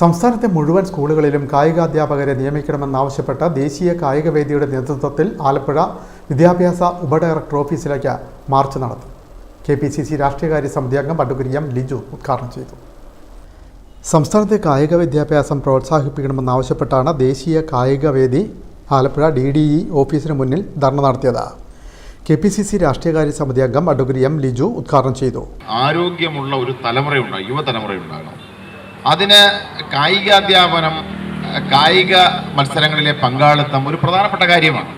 സംസ്ഥാനത്തെ മുഴുവൻ സ്കൂളുകളിലും കായികാധ്യാപകരെ നിയമിക്കണമെന്നാവശ്യപ്പെട്ട് ദേശീയ കായികവേദിയുടെ നേതൃത്വത്തിൽ ആലപ്പുഴ വിദ്യാഭ്യാസ ഉപഡയറക്ടർ ഓഫീസിലേക്ക് മാർച്ച് നടത്തും കെ പി സി സി രാഷ്ട്രീയകാര്യ സമിതി അംഗം അഡ്വക്കേറ്റ് ലിജു ഉദ്ഘാടനം ചെയ്തു. സംസ്ഥാനത്തെ കായിക വിദ്യാഭ്യാസം പ്രോത്സാഹിപ്പിക്കണമെന്നാവശ്യപ്പെട്ടാണ് ദേശീയ കായികവേദി ആലപ്പുഴ ഡി ഡി ഇ ഓഫീസിന് മുന്നിൽ ധർണ നടത്തിയത്. കെ പി സി സി രാഷ്ട്രീയകാര്യ സമിതി അംഗം അഡ്വക്കേറ്റ് ലിജു ഉദ്ഘാടനം ചെയ്തു. ആരോഗ്യമുള്ള ഒരു തലമുറയുണ്ടാകും യുവതലമുറയുണ്ടാകണം. അതിന് കായികാധ്യാപനം കായിക മത്സരങ്ങളിലെ പങ്കാളിത്തം ഒരു പ്രധാനപ്പെട്ട കാര്യമാണ്.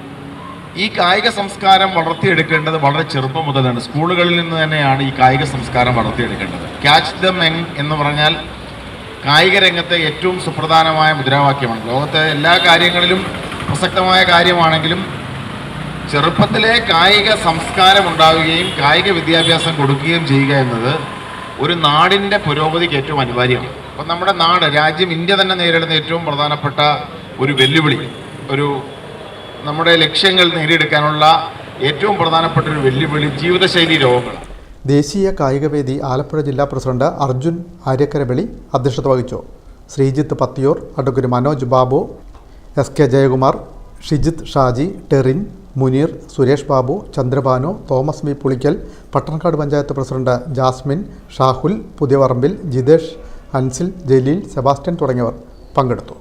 ഈ കായിക സംസ്കാരം വളർത്തിയെടുക്കേണ്ടത് വളരെ ചെറുപ്പം മുതലാണ്. സ്കൂളുകളിൽ നിന്ന് തന്നെയാണ് ഈ കായിക സംസ്കാരം വളർത്തിയെടുക്കേണ്ടത്. ക്യാച്ച് ദ മെങ് എന്ന് പറഞ്ഞാൽ കായിക രംഗത്തെ ഏറ്റവും സുപ്രധാനമായ മുദ്രാവാക്യമാണ്. ലോകത്തെ എല്ലാ കാര്യങ്ങളിലും പ്രസക്തമായ കാര്യമാണെങ്കിലും ചെറുപ്പത്തിലെ കായിക സംസ്കാരം ഉണ്ടാവുകയും കായിക വിദ്യാഭ്യാസം കൊടുക്കുകയും ചെയ്യുക എന്നത് ഒരു നാടിന്റെ പുരോഗതിക്ക് ഏറ്റവും അനിവാര്യമാണ്. അപ്പം നമ്മുടെ നാട് രാജ്യം ഇന്ത്യ തന്നെ നേരിടുന്ന ഏറ്റവും പ്രധാനപ്പെട്ട ഒരു വെല്ലുവിളി ഒരു നമ്മുടെ ലക്ഷ്യങ്ങൾ നേടിയെടുക്കാനുള്ള ഏറ്റവും പ്രധാനപ്പെട്ട ഒരു വെല്ലുവിളി ജീവിതശൈലി രോഗങ്ങൾ. ദേശീയ കായികവേദി ആലപ്പുഴ ജില്ലാ പ്രസിഡന്റ് അർജുൻ ആര്യക്കരവെളി അധ്യക്ഷത വഹിച്ചു. Sreejith Pathiyoor advocate Manoj Babu S K Jayakumar Shijith Shaji Terin Muneer Suresh Babu Chandrabanu Thomas V. Pulickal Pattanakkad panchayat president Jasmin Shahul Puthiyavarambil Jithesh Ansil Jaleel Sebastian തുടങ്ങിയവർ പങ്കെടുത്തു.